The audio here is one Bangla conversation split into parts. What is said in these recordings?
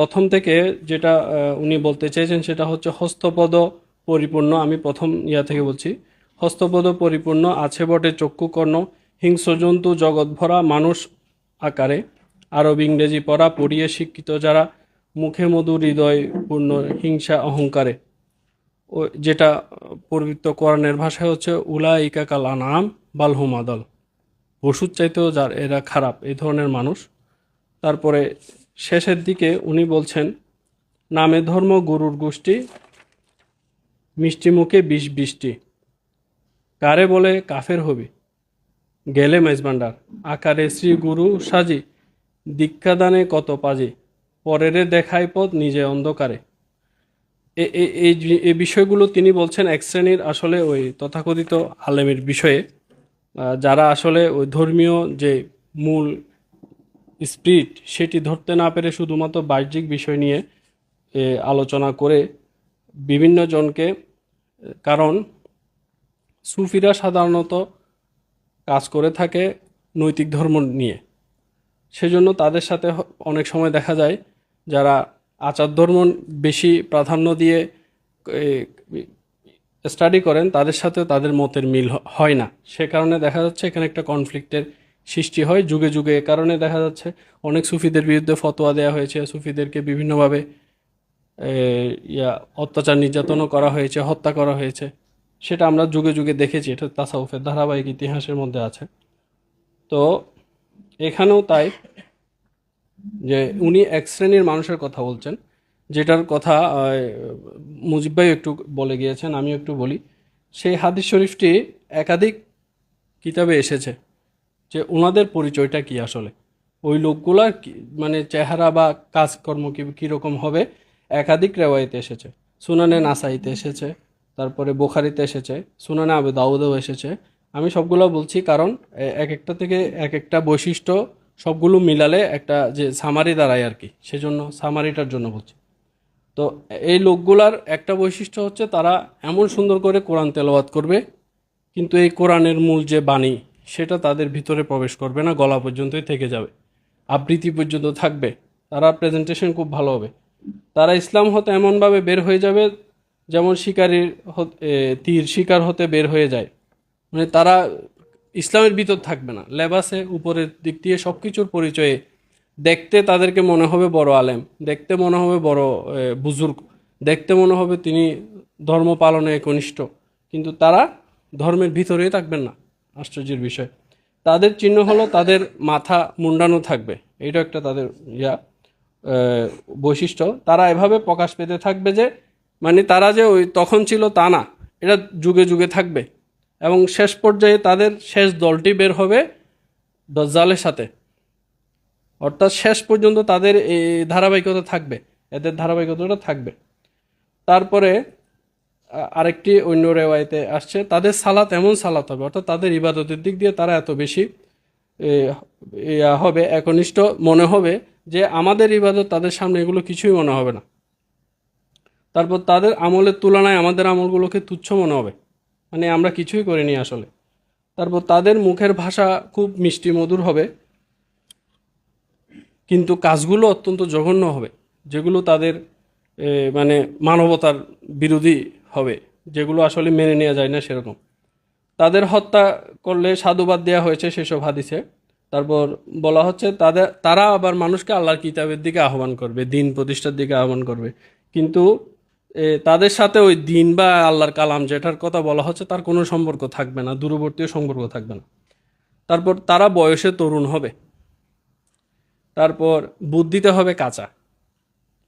প্রথম থেকে যেটা উনি বলতে চেয়েছেন সেটা হচ্ছে হস্তপদ পরিপূর্ণ, আমি প্রথম ইয়া থেকে বলছি। হস্তপদ পরিপূর্ণ, আছে বটে চক্ষুকর্ণ হিংস্র জন্তু জগৎ ভরা মানুষ আকারে, আরব, ইংরেজি পড়া, পড়িয়ে শিক্ষিত যারা, মুখে মধু, হৃদয় পূর্ণ, হিংসা, অহংকারে। ও, যেটা পবিত্র কোরআনের ভাষায় হচ্ছে উলা ইকা কাল আনাম বালহুমাদল ওষুধ চাইতেও যার, এরা খারাপ এই ধরনের মানুষ। তারপরে শেষের দিকে উনি বলছেন, নামে ধর্ম গুরুর গোষ্ঠী, মিষ্টি মুখে বিষ বৃষ্টি। কারে বলে কাফের হবি? গেলে মেজবান্ডার, আকারে শ্রী গুরু সাজি দীক্ষাদানে কত পাজি, পরেরে দেখায় পথ নিজে অন্ধকারে। এই বিষয়গুলো তিনি বলছেন এক শ্রেণির আসলে ওই তথাকথিত আলেমের বিষয়ে যারা আসলে ওই ধর্মীয় যে মূল স্পিরিট সেটি ধরতে না পেরে শুধুমাত্র বাহ্যিক বিষয় নিয়ে আলোচনা করে বিভিন্ন জনকে কারণ সুফিরা সাধারণত কাজ করে থাকে নৈতিক ধর্ম নিয়ে। সেজন্য তাদের সাথে অনেক সময় দেখা যায় যারা আচার ধর্ম বেশি প্রাধান্য দিয়ে স্টাডি করেন, তাদের সাথে তাদের মতের মিল হয় না। সে কারণে দেখা যাচ্ছে এখানে একটা কনফ্লিক্টের সৃষ্টি হয় যুগে যুগে। এ কারণে দেখা যাচ্ছে অনেক সুফিদের বিরুদ্ধে ফতোয়া দেওয়া হয়েছে, সুফিদেরকে বিভিন্নভাবে ইয়া, অত্যাচার নির্যাতনও করা হয়েছে, হত্যা করা হয়েছে। সেটা আমরা যুগে যুগে দেখেছি, এটা তাসাউফের ধারাবাহিক ইতিহাসের মধ্যে আছে। তো এখানেও তাই যে উনি এক শ্রেণির মানুষের কথা বলছেন, যেটার কথা মুজিব ভাই একটু বলে গিয়েছেন আমি একটু বলি। সেই হাদিস শরীফটি একাধিক কিতাবে এসেছে। যে ওনাদের পরিচয়টা কি আসলে? ওই লোকগুলার মানে চেহারা বা কাজকর্ম কি, কীরকম হবে? একাধিক রেওয়ায়তে এসেছে। সুনানে নাসাইতে এসেছে, তারপরে বোখারিতে এসেছে, সুনানে আবু দাউদেও এসেছে। আমি সবগুলো বলছি কারণ এক একটা থেকে এক একটা বৈশিষ্ট্য সবগুলো মিলালে একটা যে সামারি দাঁড়ায় আর কি, সেজন্য সামারিটার জন্য বলছি। তো এই লোকগুলার একটা বৈশিষ্ট্য হচ্ছে তারা এমন সুন্দর করে কোরআন তেলাওয়াত করবে, কিন্তু এই কোরআনের মূল যে বাণী সেটা তাদের ভিতরে প্রবেশ করবে না, গলা পর্যন্তই থেকে যাবে। আবৃত্তি পর্যন্ত থাকবে। তারা প্রেজেন্টেশন খুব ভালো হবে। তারা ইসলাম হতে এমনভাবে বের হয়ে যাবে যেমন শিকারীর তীর শিকার হতে বের হয়ে যায়। মানে তারা ইসলামের ভিতর থাকবে না। লেবাসে উপরের দিক দিয়ে সব কিছুর পরিচয়ে দেখতে তাদেরকে মনে হবে বড় আলেম, দেখতে মনে হবে বড় বুজুর্গ, দেখতে মনে হবে তিনি ধর্ম পালনে একনিষ্ঠ। কিন্তু তারা ধর্মের ভিতরেই থাকবেন না। আশ্চর্যের বিষয়। তাদের চিহ্ন হলো তাদের মাথা মুন্ডানো থাকবে। এটা একটা তাদের ইয়া বৈশিষ্ট্য। তারা এভাবে প্রকাশ পেতে থাকবে যে মানে তারা যে ওই তখন ছিল তা না, এটা যুগে যুগে থাকবে। এবং শেষ পর্যায়ে তাদের শেষ দলটি বের হবে দজ্জালের সাথে। অর্থাৎ শেষ পর্যন্ত তাদের এই ধারাবাহিকতা থাকবে। এদের ধারাবাহিকতাটা থাকবে। তারপরে আরেকটি অন্য রেওয়ায়তে আসছে। তাদের সালাত এমন সালাত হবে, অর্থাৎ তাদের ইবাদতের দিক দিয়ে তারা এত বেশি হবে, একনিষ্ঠ মনে হবে যে আমাদের ইবাদত তাদের সামনে এগুলো কিছুই মনে হবে না। তারপর তাদের আমলের তুলনায় আমাদের আমলগুলোকে তুচ্ছ মনে হবে। মানে আমরা কিছুই করিনি আসলে। তারপর তাদের মুখের ভাষা খুব মিষ্টি মধুর হবে। কিন্তু কাজগুলো অত্যন্ত জঘন্য হবে, যেগুলো তাদের মানে মানবতার বিরোধী হবে, যেগুলো আসলে মেনে নেওয়া যায় না সেরকম। তাদের হত্যা করলে সাধুবাদ দেওয়া হয়েছে সেসব হাদিসে। তারপর বলা হচ্ছে, তাদের, তারা আবার মানুষকে আল্লাহর কিতাবের দিকে আহ্বান করবে, দিন প্রতিষ্ঠার দিকে আহ্বান করবে। কিন্তু তাদের সাথে ওই দিন বা আল্লাহর কালাম যেটার কথা বলা হচ্ছে, তার কোনো সম্পর্ক থাকবে না, দূরবর্তী সম্পর্ক থাকবে না। তারপর তারা বয়সে তরুণ হবে। তারপর বুদ্ধিতে হবে কাঁচা।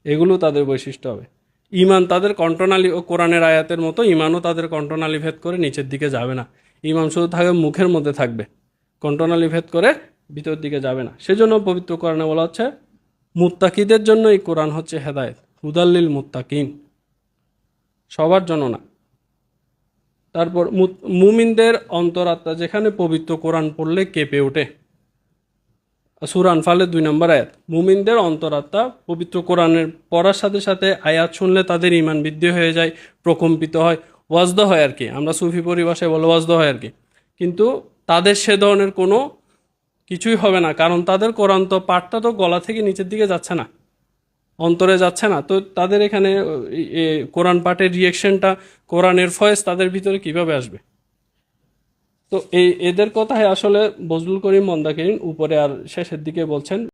এগুলো তাদের বৈশিষ্ট্য হবে। ইমান তাদের কণ্ঠনালী ও কোরআনের আয়াতের মতো ইমানও তাদের কণ্ঠনালী ভেদ করে নিচের দিকে যাবে না। ইমাম শুধু থাকবে মুখের মধ্যে থাকবে, কণ্ঠনালী ভেদ করে ভিতর দিকে যাবে না। সেজন্য পবিত্র কোরআনে বলা হচ্ছে, মুত্তাকিদের জন্য এই কোরআন হচ্ছে হেদায়েত হুদাল্লিল মুত্তাকিন, সবার জন্য না। তারপর মুমিনদের অন্তরাত্মা যেখানে পবিত্র কোরআন পড়লে কেঁপে ওঠে। সুর আনফালের দুই নম্বর আয়াত, মুমিনদের অন্তরাত্মা পবিত্র কোরআনের পড়ার সাথে সাথে আয়াত শুনলে তাদের ইমান বৃদ্ধি হয়ে যায়, প্রকম্পিত হয় ওয়াজদ হয় আর কি। আমরা সুফি পরিভাষায় বলে ওয়াজদ হয় আর কি। কিন্তু তাদের সে ধরনের কোনো কিছুই হবে না, কারণ তাদের কোরআন তো পাঠটা তো গলা থেকে নিচের দিকে যাচ্ছে না, অন্তরে যাচ্ছে না। তো তাদের এখানে কোরআন পাঠের রিয়েকশনটা কোরআনের ফয়েস তাদের ভিতরে কীভাবে আসবে? তো এই এদের কথায় আসলে বজলুল করিম মন্দাকিরিন উপরে আর শেষের দিকে বলছেন